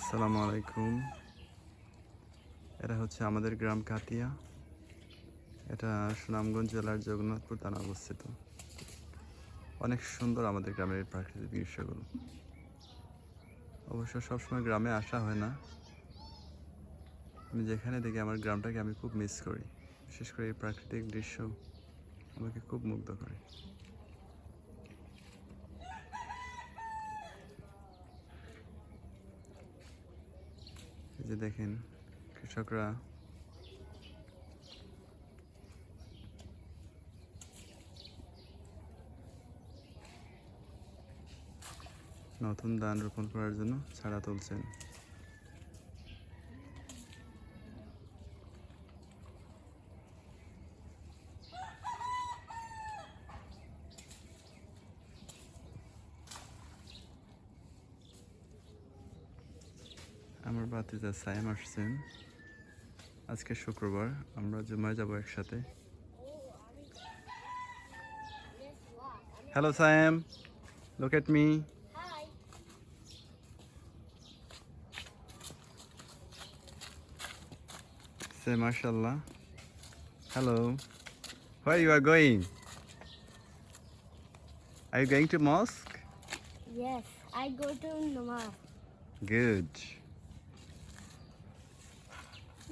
আসসালামু আলাইকুম। এটা হচ্ছে আমাদের গ্রাম কাতিয়া। এটা সুনামগঞ্জ জেলার জগন্নাথপুর থানা অবস্থিত। অনেক সুন্দর আমাদের গ্রামের এই প্রাকৃতিক দৃশ্যগুলো। অবশ্য সবসময় গ্রামে আসা হয় না। আমি যেখানে দেখি আমার গ্রামটাকে আমি খুব মিস করি। বিশেষ করে এই প্রাকৃতিক দৃশ্য আমাকে খুব মুগ্ধ করে। যে দেখেন কৃষকরা নতুন ধান রোপণ করার জন্য ছাড়া তুলছেন। আমার ভাতি যা সায়াম আসছেন। আজকে শুক্রবার আমরা জুমায় যাব একসাথে। হ্যালো সায়াম। লোকেট মি সে মার্শাল্লাহ hello where you are going are going to mosque Yes, I go to Namaz. Good.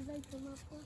дай молоко.